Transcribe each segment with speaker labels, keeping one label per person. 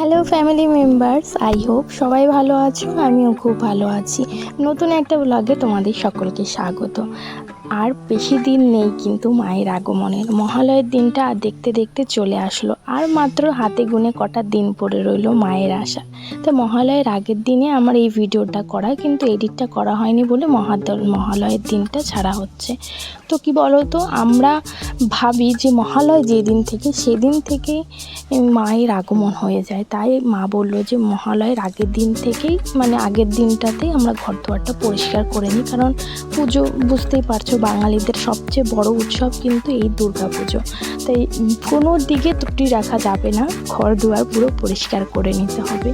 Speaker 1: Hello family members I hope সবাই ভালো আছো, আমিও খুব ভালো আছি। নতুন একটা ব্লগে তোমাদের সকলকে স্বাগত। আর বেশি দিন নেই কিন্তু মায়ের আগমনের। মহালয়ের দিনটা আর দেখতে দেখতে চলে আসলো, আর মাত্র হাতে গুনে কটা দিন পড়ে রইল মায়ের আসা তো মহালয়ের আগের দিনে আমার এই ভিডিওটা করা, কিন্তু এডিটটা করা হয়নি বলে মহাদল মহালয়ের দিনটা ছাড়া হচ্ছে। তো কি বলো তো আমরা ভাবি যে মহালয় যেদিন থেকে সেদিন থেকে মায়ের আগমন হয়ে যায়। তাই মা বলল যে মহালয়ের আগের দিন থেকেই মানে আগের দিনটাতেই আমরা ঘর দুয়ারটা পরিষ্কার করে নিই। কারণ পুজো, বুঝতেই পারছ, বাঙালিদের সবচেয়ে বড় উৎসব কিন্তু এই দুর্গা পুজো। তাই কোনো দিকে ত্রুটি রাখা যাবে না ঘর দুয়ার পুরো পরিষ্কার করে নিতে হবে।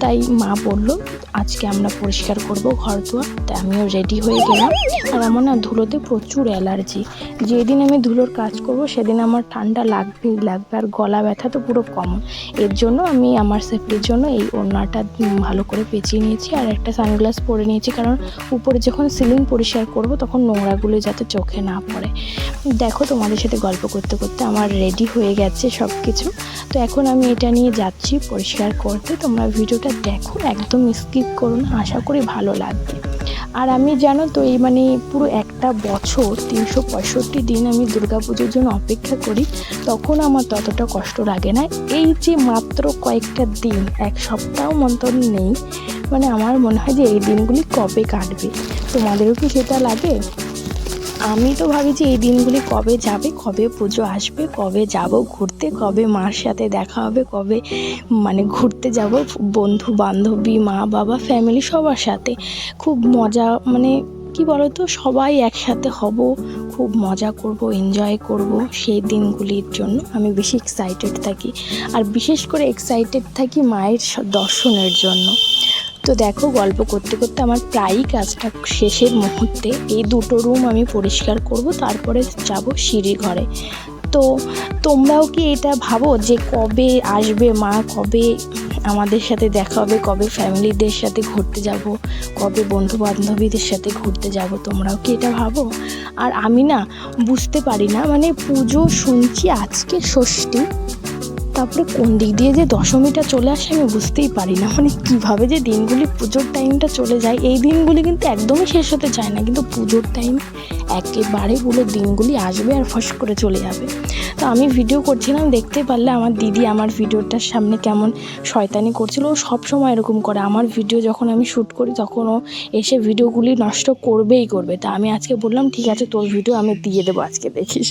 Speaker 1: তাই মা বলল, আজকে আমরা পরিষ্কার করব ঘর দুয়ার তাই আমিও রেডি হয়ে গেলাম। আর আমার না ধুলোতে প্রচুর অ্যালার্জি। যেদিন আমি ধুলোর কাজ করব, সেদিন আমার ঠান্ডা লাগবেই লাগবে। আর গলা ব্যথা তো পুরো কমন এর জন্য আমি আমার সেফটির জন্য এই ওড়নাটা ভালো করে পেঁচিয়ে নিয়েছি আর একটা সানগ্লাস পরে নিয়েছি কারণ উপরে যখন সিলিং পরিষ্কার করব তখন নোংরাগুলো যাতে চোখে না পড়ে। দেখো তোমাদের সাথে গল্প করতে করতে আমার রেডি হয়ে গেছে সব কিছু তো এখন আমি এটা নিয়ে যাচ্ছি পরিষ্কার করতে। তোমরা ভিডিওটা দেখো, একদম স্কিপ করো না। আশা করি ভালো লাগবে। আর আমি জানো তো, এই মানে পুরো একটা বছর তিনশো পঁয়ষট্টি দিন আমি দুর্গাপুজোর জন্য অপেক্ষা করি, তখন আমার ততটা কষ্ট লাগে না। এই যে মাত্র কয়েকটা দিন, এক সপ্তাহ মন্তর নেই মানে আমার মনে হয় যে এই দিনগুলি কবে কাটবে? তোমাদেরও কি সেটা লাগে? আমি তো ভাবি যে এই দিনগুলি কবে যাবে, কবে পুজো আসবে, কবে যাব ঘুরতে, কবে মার সাথে দেখা হবে, কবে মানে ঘুরতে যাব, বন্ধু বান্ধবী, মা বাবা ফ্যামিলি সবার সাথে। খুব মজা মানে কি বলতো, সবাই একসাথে হব, খুব মজা করব এনজয় করব সেই দিনগুলির জন্য। আমি বেশি এক্সাইটেড থাকি। আর বিশেষ করে এক্সাইটেড থাকি মায়ের দর্শনের জন্য। তো দেখো, গল্প করতে করতে আমার প্রায়ই কাজটা শেষের মুহূর্তে এই দুটো রুম আমি পরিষ্কার করব, তারপরে যাব সিঁড়ি ঘরে। তো তোমরাও কি এটা ভাবো যে কবে আসবে মা, কবে আমাদের সাথে দেখা হবে, কবে ফ্যামিলিদের সাথে ঘুরতে যাব, কবে বন্ধু বান্ধবীদের সাথে ঘুরতে যাব, তোমরাও কি এটা ভাবো? আর আমি না বুঝতে পারি না মানে পুজো শুনছি আজকে ষষ্ঠী তারপরে কোন দিক দিয়ে যে দশমীটা চলে আসে আমি বুঝতেই পারি না। মানে কীভাবে যে দিনগুলি পুজোর টাইমটা চলে যায়, এই দিনগুলি কিন্তু একদমই শেষ হতে চায় না। কিন্তু পুজোর টাইম একেবারে পুরো দিনগুলি আসবে আর ফস করে চলে যাবে। তো আমি ভিডিও করছিলাম, দেখতে পারলে আমার দিদি আমার ভিডিওটার সামনে কেমন শয়তানি করছিল। ও সবসময় এরকম করে। আমার ভিডিও যখন আমি শ্যুট করি, তখন ও এসে ভিডিওগুলি নষ্ট করবেই করবে। তা আমি আজকে বললাম, ঠিক আছে, তোর ভিডিও আমি দিয়ে দেবো আজকে, দেখিস।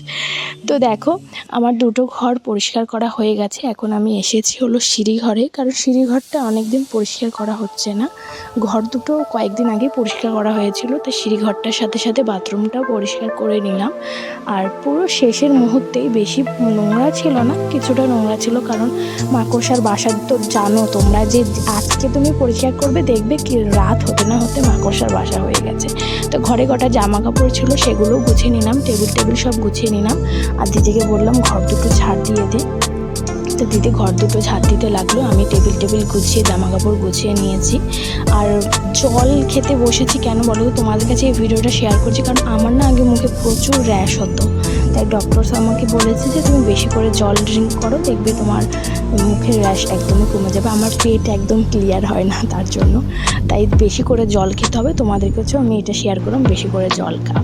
Speaker 1: তো দেখো, আমার দুটো ঘর পরিষ্কার করা হয়ে গেছে। এখন আমি এসেছি হলো সিঁড়ি ঘরে কারণ সিঁড়ি ঘরটা অনেক দিন পরিষ্কার করা হচ্ছে না। ঘর দুটো কয়েকদিন আগে পরিষ্কার করা হয়েছিল। তো সিঁড়ি ঘরটার সাথে সাথে বাথরুমটাও পরিষ্কার করে নিলাম। আর পুরো শেষের মুহূর্তেই বেশি নোংরা ছিল না, কিছুটা নোংরা ছিল কারণ মাকড়সার বাসা তো জানো তোমরা যে আজকে তুমি পরিষ্কার করবে দেখবে কি রাত হতে না হতে মাকড়সার বাসা হয়ে গেছে। তো ঘরে কটা জামা কাপড় ছিল সেগুলোও গুছিয়ে নিলাম, টেবিল টেবিল সব গুছিয়ে নিলাম। আর দিদিকে বললাম, ঘর দুটো ঝাড় দিয়ে দে। তো দিতে ঘর দুটো ঝাড় দিতে লাগল, আমি টেবিল টেবিল গুছিয়ে, জামা কাপড় গুছিয়ে নিয়েছি। আর জল খেতে বসেছি কেন বলো তোমাদের কাছে এই ভিডিওটা শেয়ার করছি, কারণ আমার না আগে মুখে প্রচুর র্যাশ হতো। তাই ডক্টর আমাকে বলেছে যে তুমি বেশি করে জল ড্রিঙ্ক করো, দেখবে তোমার মুখের র্যাশ একদমই কমে যাবে। আমার পেট একদম ক্লিয়ার হয় না তার জন্য। তাই বেশি করে জল খেতে হবে। তোমাদের কাছেও আমি এটা শেয়ার করলাম, বেশি করে জল খাও।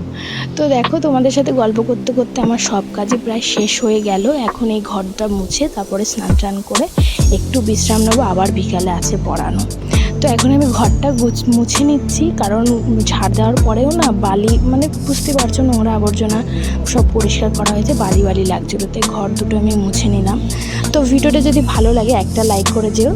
Speaker 1: তো দেখো, তোমাদের সাথে গল্প করতে করতে আমার সব কাজই প্রায় শেষ হয়ে গেল। এখন এই ঘরটা মুছে, তারপরে স্নান টান করে একটু বিশ্রাম নেব। আবার বিকালে আছে পড়ানো। তো এখন আমি ঘরটা মুছে নিচ্ছি, কারণ ঝাড় দেওয়ার পরেও না বালি মানে বুঝতে পারছ নোংরা আবর্জনা সব পরিষ্কার করা হয়েছে, বালি বালি লাগছিল, তাই ঘর দুটো আমি মুছে নিলাম। তো ভিডিওটা যদি ভালো লাগে একটা লাইক করে যেও